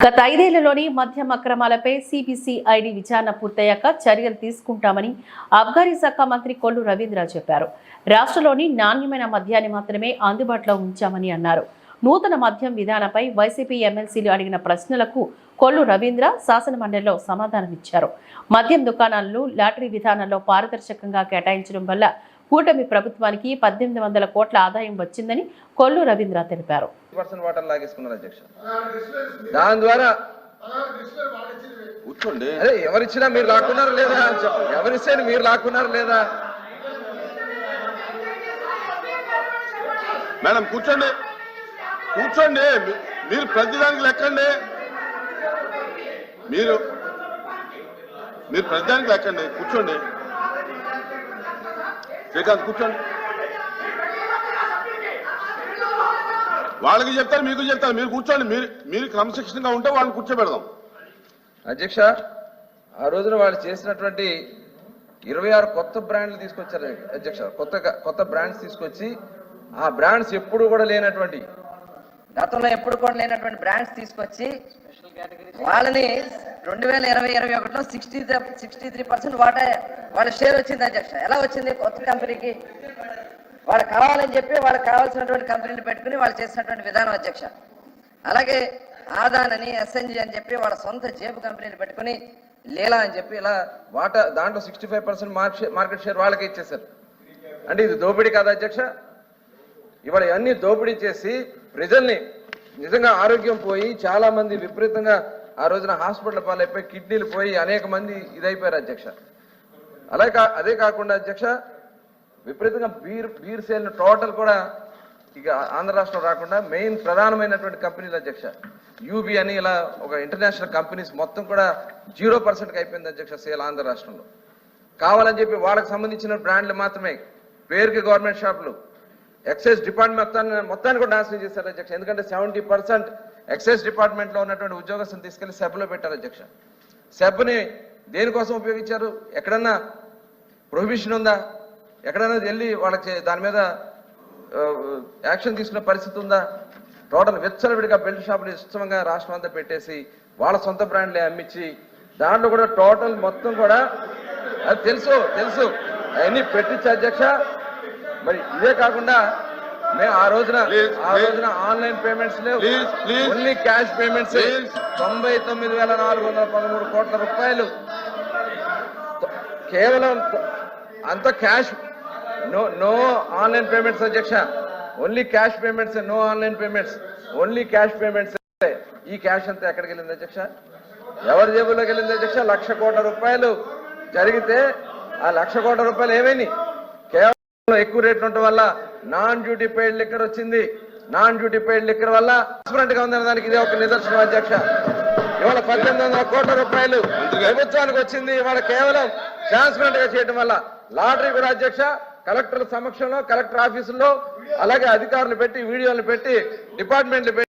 గత ఐదేళ్ళలోని మద్యం అక్రమాలపై సిబిసిఐడి విచారణ పూర్తయ్యాక చర్యలు తీసుకుంటామని అబ్కారీ శాఖ మంత్రి కొల్లు రవీంద్ర చెప్పారు. రాష్ట్రంలోని నాణ్యమైన మద్యాన్ని మాత్రమే అందుబాటులో ఉంచామని అన్నారు. నూతన మద్యం విధానంపై వైసీపీ ఎమ్మెల్సీలు అడిగిన ప్రశ్నలకు కొల్లు రవీంద్ర శాసనమండలిలో సమాధానమిచ్చారు. మద్యం దుకాణాలను లాటరీ విధానంలో పారదర్శకంగా కేటాయించడం వల్ల కూటమి ప్రభుత్వానికి పద్దెనిమిది వందల కోట్ల ఆదాయం వచ్చిందని కొల్లు రవీంద్ర తెలిపారు. దాని ద్వారా కూర్చోండి. అదే ఎవరిచ్చినా మీరు లాక్కున్నారు లేదా? ఎవరిస్తే మీరు లాక్కున్నారు లేదా? మేడం కూర్చోండి. కూర్చోండి. మీరు ప్రతిదానికి లెక్కండి. మీరు మీరు ప్రతిదానికి లెక్కండి. కూర్చోండి. శ్రీకాంత్ కూర్చోండి. వాళ్ళకి చెప్తారు మీకు చెప్తారు. మీరు కూర్చోండి. మీరు మీరు క్రమశిక్షణగా ఉంటే వాళ్ళని కూర్చోబెడదాం. అధ్యక్ష ఆ రోజున వాళ్ళు చేసినటువంటి ఇరవై ఆరు కొత్త బ్రాండ్లు తీసుకొచ్చారు అధ్యక్ష. కొత్త కొత్త బ్రాండ్స్ తీసుకొచ్చి ఆ బ్రాండ్స్ ఎప్పుడు కూడా లేనటువంటి గతంలో ఎప్పుడు కూడా లేనటువంటి బ్రాండ్స్ తీసుకొచ్చి వాళ్ళని రెండు వేల ఇరవై ఇరవై ఒకటిలో సిక్స్టీ సిక్స్టీ త్రీ పర్సెంట్ వాటా వాళ్ళ షేర్ వచ్చింది అధ్యక్ష. ఎలా వచ్చింది? కొత్త కంపెనీకి వాళ్ళు కావాలని చెప్పి వాళ్ళకి కావాల్సినటువంటి కంపెనీని పెట్టుకుని వాళ్ళు చేసినటువంటి విధానం అధ్యక్ష. అలాగే ఆదాన్ అని ఎస్ఎన్జి అని చెప్పి వాళ్ళ సొంత జేబు కంపెనీని పెట్టుకుని లీలా అని చెప్పి ఇలా వాటా దాంట్లో sixty five percent market share వాళ్ళకి ఇచ్చేశారు. అంటే ఇది దోపిడీ కాదా అధ్యక్ష? ఇవాళ ఇవన్నీ దోపిడీ చేసి ప్రజల్ని నిజంగా ఆరోగ్యం పోయి చాలా మంది విపరీతంగా ఆ రోజున హాస్పిటల్ పాలైపోయి కిడ్నీలు పోయి అనేక మంది ఇదైపోయారు అధ్యక్ష. అలాగే కా అదే కాకుండా అధ్యక్ష విపరీతంగా బీర్ బీర్ సేల్ టోటల్ కూడా ఇక ఆంధ్ర రాష్ట్రం రాకుండా మెయిన్ ప్రధానమైనటువంటి కంపెనీలు అధ్యక్ష. యూబీ అని ఇలా ఒక ఇంటర్నేషనల్ కంపెనీస్ మొత్తం కూడా జీరో పర్సెంట్కి అయిపోయింది అధ్యక్ష సేల్ ఆంధ్ర రాష్ట్రంలో. కావాలని చెప్పి వాళ్ళకి సంబంధించిన బ్రాండ్లు మాత్రమే. పేరుకి గవర్నమెంట్ షాపులు ఎక్సైజ్ డిపార్ట్మెంట్ మొత్తాన్ని మొత్తాన్ని కూడా నాశనం చేశారు అధ్యక్ష. ఎందుకంటే సెవెంటీ పర్సెంట్ ఎక్సైజ్ డిపార్ట్మెంట్లో ఉన్నటువంటి ఉద్యోగస్తుని తీసుకెళ్ళి సెబ్లో పెట్టారు అధ్యక్ష. సెబ్ని దేనికోసం ఉపయోగించారు? ఎక్కడన్నా ప్రొహిబిషన్ ఉందా? ఎక్కడైనా వెళ్ళి వాళ్ళకి దాని మీద యాక్షన్ తీసుకునే పరిస్థితి ఉందా? టోటల్ విచ్చలవిడిగా బెల్ట్ షాపులు ఇష్టంగా రాష్ట్రం అంతా పెట్టేసి వాళ్ళ సొంత బ్రాండ్లే అమ్మించి దాంట్లో కూడా టోటల్ మొత్తం కూడా అది తెలుసు తెలుసు. అవన్నీ పెట్టించి అధ్యక్ష. మరి ఇదే కాకుండా మేము ఆ రోజున ఆ. రోజున online payments. Only cash payments. తొంభై తొమ్మిది వేల నాలుగు వందల పదమూడు కోట్ల రూపాయలు. కేవలం అంత cash. No no online payments అధ్యక్ష. Only cash payments no online payments. Only cash payments. ఈ క్యాష్ అంతా ఎక్కడికి వెళ్ళింది అధ్యక్ష? ఎవరి జేబులోకి వెళ్ళింది అధ్యక్ష? లక్ష కోట్ల రూపాయలు. జరిగితే ఆ లక్ష కోట్ల రూపాయలు ఏమైనాయి? ఎక్కువ రేట్లు ఉండటం వల్ల నాన్ డ్యూటీ పెయిడ్ లిక్కర్ వచ్చింది. నాన్ డ్యూటీ పెయిడ్ లిక్కర్ వల్ల ట్రాన్స్పరెంట్గా ఉందన్న దానికి ఇదే ఒక నిదర్శనం అధ్యక్ష. ఇవాళ పద్దెనిమిది వందల కోట్ల రూపాయలు ప్రభుత్వానికి వచ్చింది. ఇవాళ కేవలం ట్రాన్స్పరెంట్గా చేయడం వల్ల లాటరీ కూడా అధ్యక్ష కలెక్టర్ సమక్షంలో కలెక్టర్ ఆఫీసుల్లో అలాగే అధికారులు పెట్టి వీడియోలు పెట్టి డిపార్ట్మెంట్లు పెట్టి